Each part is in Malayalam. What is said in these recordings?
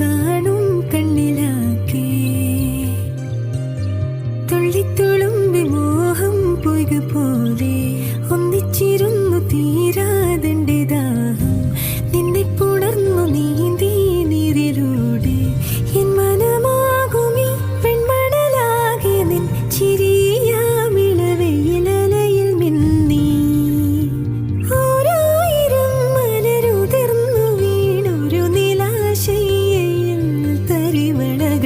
കാണും കണ്ണിലാക്കി തുള്ളിത്തുളുമ്പി മോഹം പോയി പോലെ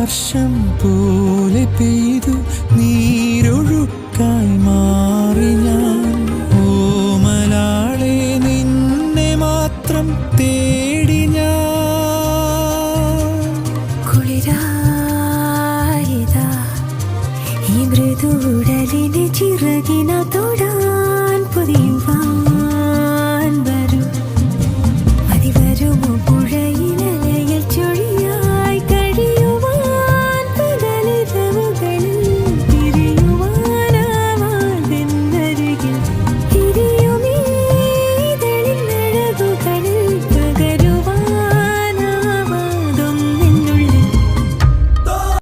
കാലവർഷം പോലെ പെയ്തു നീരൊഴുക്കായി മാറി ഞാൻ. ഓമലാളെ നിന്നെ മാത്രം തേടി ഞാൻ. കുളിരായതാ ഈ മൃദുടലിന് ചിറകിന തൊട